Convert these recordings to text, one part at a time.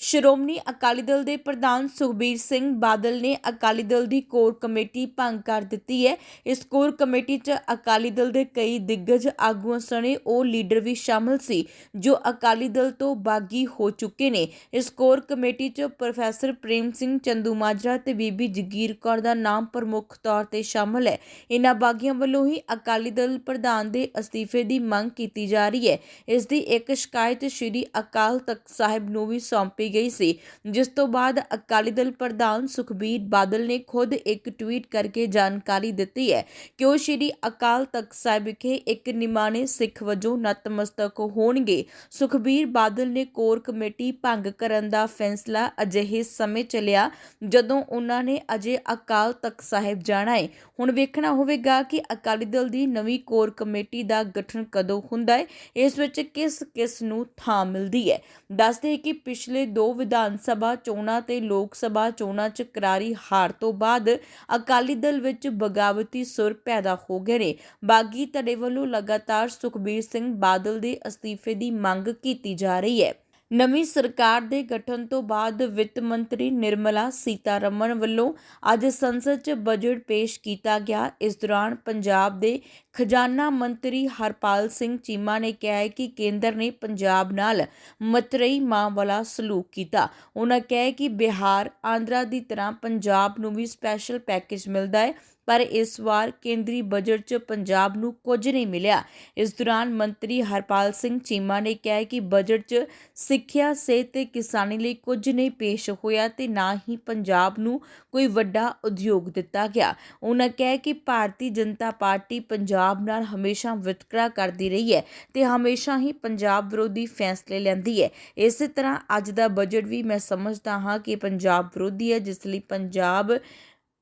ਸ਼੍ਰੋਮਣੀ ਅਕਾਲੀ ਦਲ ਦੇ ਪ੍ਰਧਾਨ ਸੁਖਬੀਰ ਸਿੰਘ ਬਾਦਲ ਨੇ ਅਕਾਲੀ ਦਲ ਦੀ ਕੋਰ ਕਮੇਟੀ ਭੰਗ ਕਰ ਦਿੱਤੀ ਹੈ। ਇਸ ਕੋਰ ਕਮੇਟੀ 'ਚ ਅਕਾਲੀ ਦਲ ਦੇ ਕਈ ਦਿੱਗਜ ਆਗੂਆਂ ਸਣੇ ਉਹ ਲੀਡਰ ਵੀ ਸ਼ਾਮਲ ਸੀ, ਜੋ ਅਕਾਲੀ ਦਲ ਤੋਂ ਬਾਗੀ ਹੋ ਚੁੱਕੇ ਨੇ। ਇਸ ਕੋਰ ਕਮੇਟੀ 'ਚ ਪ੍ਰੋਫੈਸਰ ਪ੍ਰੇਮ ਸਿੰਘ ਚੰਦੂਮਾਜਰਾ ਤੇ ਬੀਬੀ ਜਗੀਰ ਕੌਰ ਦਾ ਨਾਮ ਪ੍ਰਮੁੱਖ ਤੌਰ ਤੇ ਸ਼ਾਮਲ ਹੈ। ਇਹਨਾਂ ਬਾਗੀਆਂ ਵੱਲੋਂ ਹੀ ਅਕਾਲੀ ਦਲ ਪ੍ਰਧਾਨ ਦੇ ਅਸਤੀਫੇ ਦੀ ਮੰਗ ਕੀਤੀ ਜਾ ਰਹੀ ਹੈ। ਇਸ ਦੀ ਇੱਕ ਸ਼ਿਕਾਇਤ ਸ਼੍ਰੀ ਅਕਾਲ ਤਖਤ ਸਾਹਿਬ ਨੂੰ ਵੀ ਸੌਂਪੀ ਗਈ ਸੀ। ਜਿਸ ਤੋਂ ਬਾਅਦ ਅਕਾਲੀ ਦਲ ਪ੍ਰਧਾਨ ਸੁਖਬੀਰ ਬਾਦਲ ਨੇ ਖੁਦ ਇੱਕ ਟਵੀਟ ਕਰਕੇ ਜਾਣਕਾਰੀ ਦਿੱਤੀ ਹੈ ਕਿ ਉਹ ਸ਼੍ਰੀ ਅਕਾਲ ਤਖਤ ਸਾਹਿਬ ਵਿਖੇ ਇੱਕ ਨਿਮਾਣੇ ਸਿੱਖ ਵਜੋਂ ਨਤਮਸਤਕ ਹੋਣਗੇ। ਸੁਖਬੀਰ ਬਾਦਲ ਨੇ ਕੋਰ ਕਮੇਟੀ ਭੰਗ ਕਰਨ ਦਾ ਫੈਸਲਾ ਅਜਿਹੇ ਸਮੇਂ ਚੱਲਿਆ ਜਦੋਂ ਉਹਨਾਂ ਨੇ ਅਜੇ ਅਕਾਲ ਤਖਤ ਸਾਹਿਬ ਜਾਣਾ ਹੈ। ਹੁਣ ਵੇਖਣਾ ਹੋਵੇਗਾ ਕਿ ਅਕਾਲੀ ਦਲ ਦੀ ਨਵੀਂ ਕੋਰ ਕਮੇਟੀ ਦਾ ਗਠਨ ਕਦੋਂ ਹੁੰਦਾ ਹੈ। ਇਸ ਵਿੱਚ ਕਿਸ ਕਿਸ ਨੂੰ ਥਾਂ ਮਿਲਦੀ ਹੈ। ਦੱਸਦੇ ਕਿ ਪਿਛਲੇ ਦੋ ਵਿਧਾਨ ਸਭਾ ਚੋਣਾਂ ਤੇ ਲੋਕ ਸਭਾ ਚੋਣਾਂ 'ਚ ਕਰਾਰੀ ਹਾਰ ਤੋਂ ਬਾਅਦ ਅਕਾਲੀ ਦਲ ਵਿੱਚ ਬਗਾਵਤੀ ਸੁਰ ਪੈਦਾ ਹੋ ਗਏ ਨੇ। ਬਾਗੀ ਧੜੇ ਵੱਲੋਂ ਲਗਾਤਾਰ ਸੁਖਬੀਰ ਸਿੰਘ ਬਾਦਲ ਦੇ ਅਸਤੀਫੇ ਦੀ ਮੰਗ ਕੀਤੀ ਜਾ ਰਹੀ ਹੈ। ਨਵੀਂ ਸਰਕਾਰ ਦੇ ਗਠਨ ਤੋਂ ਬਾਅਦ ਵਿੱਤ ਮੰਤਰੀ ਨਿਰਮਲਾ ਸੀਤਾਰਮਨ ਵੱਲੋਂ ਅੱਜ ਸੰਸਦ 'ਚ ਬਜਟ ਪੇਸ਼ ਕੀਤਾ ਗਿਆ। ਇਸ ਦੌਰਾਨ ਪੰਜਾਬ ਦੇ ਖਜ਼ਾਨਾ ਮੰਤਰੀ ਹਰਪਾਲ ਸਿੰਘ ਚੀਮਾ ਨੇ ਕਿਹਾ ਹੈ ਕਿ ਕੇਂਦਰ ਨੇ ਪੰਜਾਬ ਨਾਲ ਮਤਰਈ ਮਾਂ ਵਾਲਾ ਸਲੂਕ ਕੀਤਾ। ਉਹਨਾਂ ਕਿਹਾ ਕਿ ਬਿਹਾਰ, ਆਂਧਰਾ ਦੀ ਤਰ੍ਹਾਂ ਪੰਜਾਬ ਨੂੰ ਵੀ ਸਪੈਸ਼ਲ ਪੈਕੇਜ ਮਿਲਦਾ ਹੈ। ਪਰ ਇਸ ਵਾਰ ਕੇਂਦਰੀ ਬਜਟ 'ਚ ਪੰਜਾਬ ਨੂੰ ਕੁਝ ਨਹੀਂ ਮਿਲਿਆ। ਇਸ ਦੌਰਾਨ ਮੰਤਰੀ ਹਰਪਾਲ ਸਿੰਘ ਚੀਮਾ ਨੇ ਕਿਹਾ ਕਿ ਬਜਟ 'ਚ ਸਿੱਖਿਆ, ਸਿਹਤ ਤੇ ਕਿਸਾਨੀ ਲਈ ਕੁਝ ਨਹੀਂ ਪੇਸ਼ ਹੋਇਆ ਤੇ ਨਾ ਹੀ ਪੰਜਾਬ ਨੂੰ ਕੋਈ ਵੱਡਾ ਉਦਯੋਗ ਦਿੱਤਾ ਗਿਆ। ਉਹਨਾਂ ਕਿਹਾ ਕਿ ਭਾਰਤੀ ਜਨਤਾ ਪਾਰਟੀ ਪੰਜਾਬ ਨਾਲ ਹਮੇਸ਼ਾ ਵਿਤਕਰਾ ਕਰਦੀ ਰਹੀ ਹੈ ਤੇ ਹਮੇਸ਼ਾ ਹੀ ਪੰਜਾਬ ਵਿਰੋਧੀ ਫੈਸਲੇ ਲੈਂਦੀ ਹੈ। ਇਸੇ ਤਰ੍ਹਾਂ ਅੱਜ ਦਾ ਬਜਟ ਵੀ ਮੈਂ ਸਮਝਦਾ ਹਾਂ ਕਿ ਪੰਜਾਬ ਵਿਰੋਧੀ ਹੈ, ਜਿਸ ਲਈ ਪੰਜਾਬ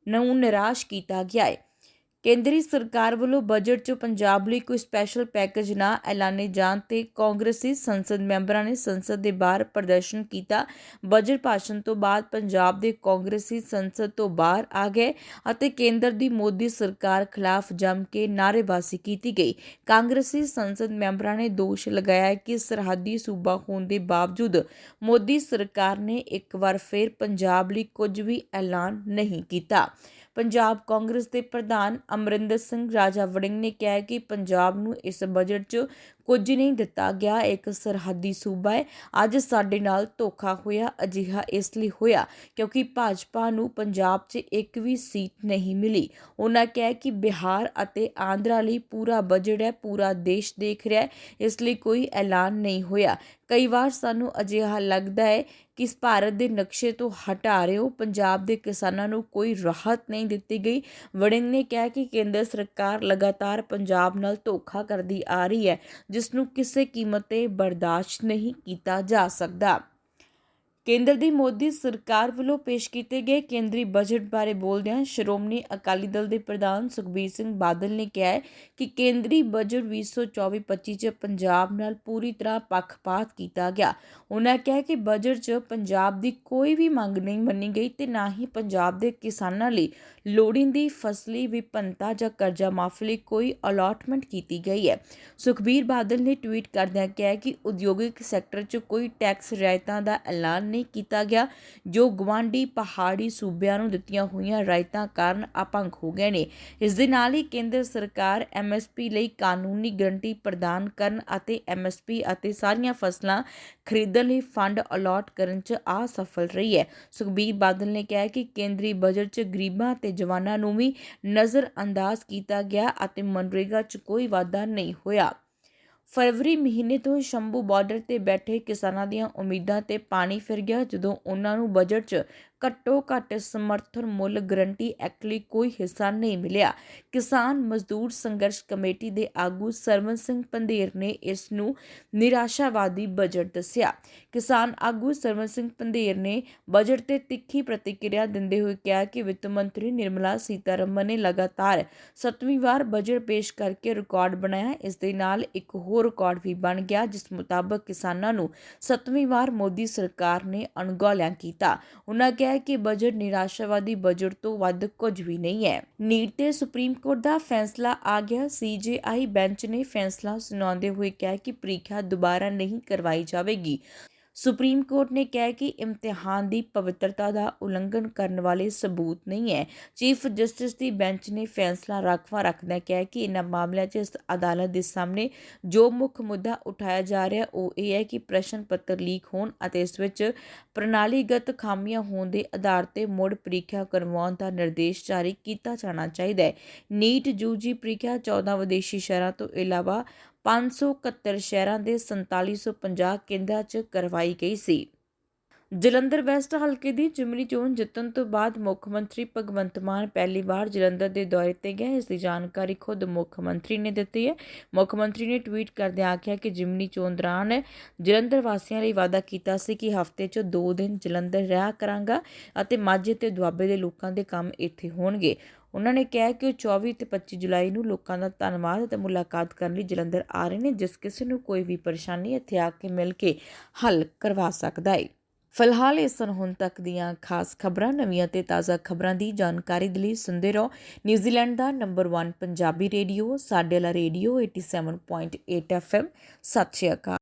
ਨੂੰ ਨਿਰਾਸ਼ ਕੀਤਾ ਗਿਆ ਹੈ। ਕੇਂਦਰੀ ਸਰਕਾਰ ਵੱਲੋਂ ਬਜਟ 'ਚ ਪੰਜਾਬ ਲਈ ਕੋਈ ਸਪੈਸ਼ਲ ਪੈਕੇਜ ਨਾ ਐਲਾਨੇ ਜਾਣ ਤੇ ਕਾਂਗਰਸੀ ਸੰਸਦ ਮੈਂਬਰਾਂ ਨੇ ਸੰਸਦ ਦੇ ਬਾਹਰ ਪ੍ਰਦਰਸ਼ਨ ਕੀਤਾ। ਬਜਟ ਭਾਸ਼ਣ ਤੋਂ ਬਾਅਦ ਪੰਜਾਬ ਦੇ ਕਾਂਗਰਸੀ ਸੰਸਦ ਤੋਂ ਬਾਹਰ ਆ ਗਏ ਅਤੇ ਕੇਂਦਰ ਦੀ ਮੋਦੀ ਸਰਕਾਰ ਖਿਲਾਫ ਜੰਮ ਕੇ ਨਾਅਰੇਬਾਜ਼ੀ ਕੀਤੀ ਗਈ। ਕਾਂਗਰਸੀ ਸੰਸਦ ਮੈਂਬਰਾਂ ਨੇ ਦੋਸ਼ ਲਗਾਇਆ ਕਿ ਸਰਹੱਦੀ ਸੂਬਾ ਹੋਣ ਦੇ ਬਾਵਜੂਦ ਮੋਦੀ ਸਰਕਾਰ ਨੇ ਇੱਕ ਵਾਰ ਫਿਰ ਪੰਜਾਬ ਲਈ ਕੁਝ ਵੀ ਐਲਾਨ ਨਹੀਂ ਕੀਤਾ। ਪੰਜਾਬ ਕਾਂਗਰਸ ਦੇ ਪ੍ਰਧਾਨ ਅਮਰਿੰਦਰ ਸਿੰਘ ਰਾਜਾ ਵੜਿੰਗ ਨੇ ਕਿਹਾ ਕਿ ਪੰਜਾਬ ਨੂੰ ਇਸ ਬਜਟ 'ਚ ਕੁਝ ਨਹੀਂ ਦਿੱਤਾ ਗਿਆ। ਇੱਕ ਸਰਹੱਦੀ ਸੂਬਾ ਹੈ। ਅੱਜ ਸਾਡੇ ਨਾਲ ਧੋਖਾ ਹੋਇਆ, ਅਜਿਹਾ ਇਸ ਲਈ ਹੋਇਆ ਕਿਉਂਕਿ ਭਾਜਪਾ ਨੂੰ ਪੰਜਾਬ 'ਚ ਇੱਕ ਵੀ ਸੀਟ ਨਹੀਂ ਮਿਲੀ। ਉਹਨਾਂ ਕਿਹਾ ਕਿ ਬਿਹਾਰ ਅਤੇ ਆਂਧਰਾ ਲਈ ਪੂਰਾ ਬਜਟ ਹੈ, ਪੂਰਾ ਦੇਸ਼ ਦੇਖ ਰਿਹਾ ਹੈ, ਇਸ ਲਈ ਕੋਈ ਐਲਾਨ ਨਹੀਂ ਹੋਇਆ। ਕਈ ਵਾਰ ਸਾਨੂੰ ਅਜਿਹਾ ਲੱਗਦਾ ਹੈ ਕਿ ਇਸ ਭਾਰਤ ਦੇ ਨਕਸ਼ੇ ਤੋਂ ਹਟਾ ਰਹੇ ਹੋ। ਪੰਜਾਬ ਦੇ ਕਿਸਾਨਾਂ ਨੂੰ ਕੋਈ ਰਾਹਤ ਨਹੀਂ ਦਿੱਤੀ ਗਈ। ਵੜਿੰਗ ਨੇ ਕਿਹਾ ਕਿ ਕੇਂਦਰ ਸਰਕਾਰ ਲਗਾਤਾਰ ਪੰਜਾਬ ਨਾਲ ਧੋਖਾ ਕਰਦੀ ਆ ਰਹੀ ਹੈ। ਜਿਸ ਨੂੰ ਕਿਸੇ ਕੀਮਤ ਤੇ ਬਰਦਾਸ਼ਤ ਨਹੀਂ ਕੀਤਾ ਜਾ ਸਕਦਾ। ਕੇਂਦਰ ਦੀ ਮੋਦੀ ਸਰਕਾਰ ਵੱਲੋਂ ਪੇਸ਼ ਕੀਤੇ ਗਏ ਕੇਂਦਰੀ ਬਜਟ ਬਾਰੇ ਬੋਲਦਿਆਂ ਸ਼੍ਰੋਮਣੀ ਅਕਾਲੀ ਦਲ ਦੇ ਪ੍ਰਧਾਨ ਸੁਖਬੀਰ ਸਿੰਘ ਬਾਦਲ ਨੇ ਕਿਹਾ ਹੈ ਕਿ ਕੇਂਦਰੀ ਬਜਟ 2024-25 ਚ ਪੰਜਾਬ ਨਾਲ ਪੂਰੀ ਤਰ੍ਹਾਂ ਪੱਖਪਾਤ ਕੀਤਾ ਗਿਆ। ਉਹਨਾਂ ਕਿਹਾ ਕਿ ਬਜਟ 'ਚ ਪੰਜਾਬ ਦੀ ਕੋਈ ਵੀ ਮੰਗ ਨਹੀਂ ਮੰਨੀ ਗਈ ਤੇ ਨਾ ਹੀ ਪੰਜਾਬ ਦੇ ਕਿਸਾਨਾਂ ਲਈ ਲੋੜੀਂਦੀ ਫਸਲੀ ਵਿਭਿੰਨਤਾ ਜਾਂ ਕਰਜ਼ਾ ਮਾਫੀ ਲਈ ਕੋਈ ਅਲਾਟਮੈਂਟ ਕੀਤੀ ਗਈ ਹੈ। ਸੁਖਬੀਰ ਬਾਦਲ ਨੇ ਟਵੀਟ ਕਰਦਿਆਂ ਕਿਹਾ ਕਿ ਉਦਯੋਗਿਕ ਸੈਕਟਰ 'ਚ ਕੋਈ ਟੈਕਸ ਰਿਆਇਤਾਂ ਦਾ ਐਲਾਨ ਨਹੀਂ ਕੀਤਾ ਗਿਆ, ਜੋ ਗਵਾਂਡੀ ਪਹਾੜੀ ਸੂਬਿਆਂ ਨੂੰ ਦਿੱਤੀਆਂ ਹੋਈਆਂ ਰਾਇਤਾਂ ਕਾਰਨ ਅਪੰਗ ਹੋ ਗਏ ਨੇ। ਇਸ ਦੇ ਨਾਲ ਹੀ ਕੇਂਦਰ ਸਰਕਾਰ ਐਮਐਸਪੀ ਲਈ ਕਾਨੂੰਨੀ ਗਰੰਟੀ ਪ੍ਰਦਾਨ ਕਰਨ ਅਤੇ ਐਮਐਸਪੀ ਅਤੇ ਸਾਰੀਆਂ ਫਸਲਾਂ ਖਰੀਦਣ ਲਈ ਫੰਡ ਅਲਾਟ ਕਰਨ 'ਚ ਅਸਫਲ ਰਹੀ ਹੈ। ਸੁਖਬੀਰ ਬਾਦਲ ਨੇ ਕਿਹਾ ਕਿ ਕੇਂਦਰੀ ਬਜਟ 'ਚ ਗਰੀਬਾਂ ਤੇ ਜਵਾਨਾਂ ਨੂੰ ਵੀ ਨਜ਼ਰ ਅੰਦਾਜ਼ ਕੀਤਾ ਗਿਆ ਅਤੇ ਮਨਰੇਗਾ 'ਚ ਕੋਈ ਵਾਧਾ ਨਹੀਂ ਹੋਇਆ। ਫਰਵਰੀ ਮਹੀਨੇ ਤੋਂ ਸ਼ੰਭੂ ਬਾਰਡਰ ਤੇ ਬੈਠੇ ਕਿਸਾਨਾਂ ਦੀਆਂ ਉਮੀਦਾਂ ਤੇ ਪਾਣੀ ਫਿਰ ਗਿਆ, ਜਦੋਂ ਉਹਨਾਂ ਨੂੰ ਬਜਟ 'ਚ ਘੱਟੋ ਘੱਟ ਸਮਰਥਨ ਮੁੱਲ ਗਰੰਟੀ ਐਕਟ ਲਈ ਕੋਈ ਹਿੱਸਾ ਨਹੀਂ ਮਿਲਿਆ। ਕਿਸਾਨ ਮਜ਼ਦੂਰ ਸੰਘਰਸ਼ ਕਮੇਟੀ ਦੇ ਆਗੂ ਸਰਵਨ ਸਿੰਘ ਪੰਧੇਰ ਨੇ ਇਸ ਨੂੰ ਨਿਰਾਸ਼ਾਵਾਦੀ ਬਜਟ ਦੱਸਿਆ। ਕਿਸਾਨ ਆਗੂ ਸਰਵਨ ਸਿੰਘ ਪੰਧੇਰ ਨੇ ਬਜਟ ਤੇ ਤਿੱਖੀ ਪ੍ਰਤੀਕਿਰਿਆ ਦਿੰਦੇ ਹੋਏ ਕਿਹਾ ਕਿ ਵਿੱਤ ਮੰਤਰੀ ਨਿਰਮਲਾ ਸੀਤਾਰਮਨ ਨੇ ਲਗਾਤਾਰ 7ਵੀਂ ਵਾਰ ਬਜਟ ਪੇਸ਼ ਕਰਕੇ ਰਿਕਾਰਡ ਬਣਾਇਆ। ਇਸ ਦੇ ਨਾਲ ਇੱਕ ਹੋਰ ਹੋਰ ਰਿਕਾਰਡ ਵੀ ਬਣ ਗਿਆ, ਜਿਸ ਮੁਤਾਬਕ ਕਿਸਾਨਾਂ ਨੂੰ ਸੱਤਵੀਂ ਵਾਰ ਮੋਦੀ ਸਰਕਾਰ ਨੇ ਅਣਗੌਲਿਆ ਕੀਤਾ। ਉਹਨਾਂ ਕਿਹਾ ਕਿ ਬਜਟ ਨਿਰਾਸ਼ਾਵਾਦੀ ਬਜਟ ਤੋਂ ਵੱਧ ਕੁਝ ਵੀ ਨਹੀਂ ਹੈ। ਨੀਟ ਤੇ ਸੁਪਰੀਮ ਕੋਰਟ ਦਾ ਫੈਸਲਾ ਆ ਗਿਆ। ਸੀਜੇਆਈ ਬੈਂਚ ਨੇ ਫੈਸਲਾ ਸੁਣਾਉਂਦੇ ਹੋਏ ਕਿਹਾ ਕਿ ਪ੍ਰੀਖਿਆ ਦੁਬਾਰਾ ਨਹੀਂ ਕਰਵਾਈ ਜਾਵੇਗੀ। ਸੁਪਰੀਮ ਕੋਰਟ ਨੇ ਕਿਹਾ ਕਿ ਇਮਤਿਹਾਨ ਦੀ ਪਵਿੱਤਰਤਾ ਦਾ ਉਲੰਘਣ ਕਰਨ ਵਾਲੇ ਸਬੂਤ ਨਹੀਂ ਹੈ। ਚੀਫ ਜਸਟਿਸ ਦੀ ਬੈਂਚ ਨੇ ਫੈਸਲਾ ਰਾਖਵਾ ਰੱਖਦਿਆਂ ਕਿਹਾ ਕਿ ਇਹਨਾਂ ਮਾਮਲਿਆਂ 'ਚ ਇਸ ਅਦਾਲਤ ਦੇ ਸਾਹਮਣੇ ਜੋ ਮੁੱਖ ਮੁੱਦਾ ਉਠਾਇਆ ਜਾ ਰਿਹਾ, ਉਹ ਇਹ ਹੈ ਕਿ ਪ੍ਰਸ਼ਨ ਪੱਤਰ ਲੀਕ ਹੋਣ ਅਤੇ ਇਸ ਵਿੱਚ ਪ੍ਰਣਾਲੀਗਤ ਖਾਮੀਆਂ ਹੋਣ ਦੇ ਆਧਾਰ ਤੇ ਮੁੜ ਪ੍ਰੀਖਿਆ ਕਰਵਾਉਣ ਦਾ ਨਿਰਦੇਸ਼ ਜਾਰੀ ਕੀਤਾ ਜਾਣਾ ਚਾਹੀਦਾ ਹੈ। ਨੀਟ ਯੂਜੀ ਪ੍ਰੀਖਿਆ 14 ਵਿਦੇਸ਼ੀ ਸ਼ਹਿਰਾਂ ਤੋਂ ਇਲਾਵਾ 571 ਸ਼ਹਿਰਾਂ ਦੇ 4750 ਕੇਂਦਰਾਂ 'ਚ ਕਰਵਾਈ ਗਈ ਸੀ। ਜਲੰਧਰ ਵੈਸਟ ਹਲਕੇ ਦੀ ਜਿਮਨੀ ਚੋਣ ਜਿੱਤਣ ਤੋਂ ਬਾਅਦ ਮੁੱਖ ਮੰਤਰੀ ਭਗਵੰਤ ਮਾਨ ਪਹਿਲੀ ਵਾਰ ਜਲੰਧਰ ਦੇ ਦੌਰੇ ਤੇ ਗਏ। ਇਸ ਦੀ ਜਾਣਕਾਰੀ ਖੁਦ ਮੁੱਖ ਮੰਤਰੀ ਨੇ ਦਿੱਤੀ ਹੈ। ਮੁੱਖ ਮੰਤਰੀ ਨੇ ਟਵੀਟ ਕਰਦਿਆਂ ਆਖਿਆ ਕਿ ਜਿਮਨੀ ਚੋਣ ਦੌਰਾਨ ਜਲੰਧਰ ਵਾਸੀਆਂ ਲਈ ਵਾਅਦਾ ਕੀਤਾ ਸੀ ਕਿ ਹਫ਼ਤੇ 'ਚ 2 ਦਿਨ ਜਲੰਧਰ ਰਿਹਾ ਕਰਾਂਗਾ ਅਤੇ ਮਾਝੇ ਤੇ ਦੁਆਬੇ ਦੇ ਲੋਕਾਂ ਦੇ ਕੰਮ ਇੱਥੇ ਹੋਣਗੇ। ਉਹਨਾਂ ਨੇ ਕਿਹਾ ਕਿ ਉਹ 24 ਤੇ 25 ਜੁਲਾਈ ਨੂੰ ਲੋਕਾਂ ਦਾ ਧੰਨਵਾਦ ਅਤੇ ਮੁਲਾਕਾਤ ਕਰਨ ਲਈ ਜਲੰਧਰ ਆ ਰਹੇ ਨੇ, ਜਿਸ ਕਿਸੇ ਨੂੰ ਕੋਈ ਵੀ ਪਰੇਸ਼ਾਨੀ ਇੱਥੇ ਆ ਕੇ ਮਿਲ ਕੇ ਹੱਲ ਕਰਵਾ ਸਕਦਾ ਹੈ ਫਿਲਹਾਲ ਇਸ ਸਨ ਹੁਣ ਤੱਕ ਦੀਆਂ ਖਾਸ ਖਬਰਾਂ, ਨਵੀਆਂ ਤੇ ਤਾਜ਼ਾ ਖਬਰਾਂ ਦੀ ਜਾਣਕਾਰੀ ਦੇ ਲਈ ਸੁਣਦੇ ਰਹੋ ਨਿਊਜ਼ੀਲੈਂਡ ਦਾ ਨੰਬਰ 1 ਪੰਜਾਬੀ ਰੇਡੀਓ, ਸਾਡੇ ਵਾਲਾ ਰੇਡੀਓ 87.8 FM ਸਤਿ ਸ਼੍ਰੀ ਅਕਾਲ।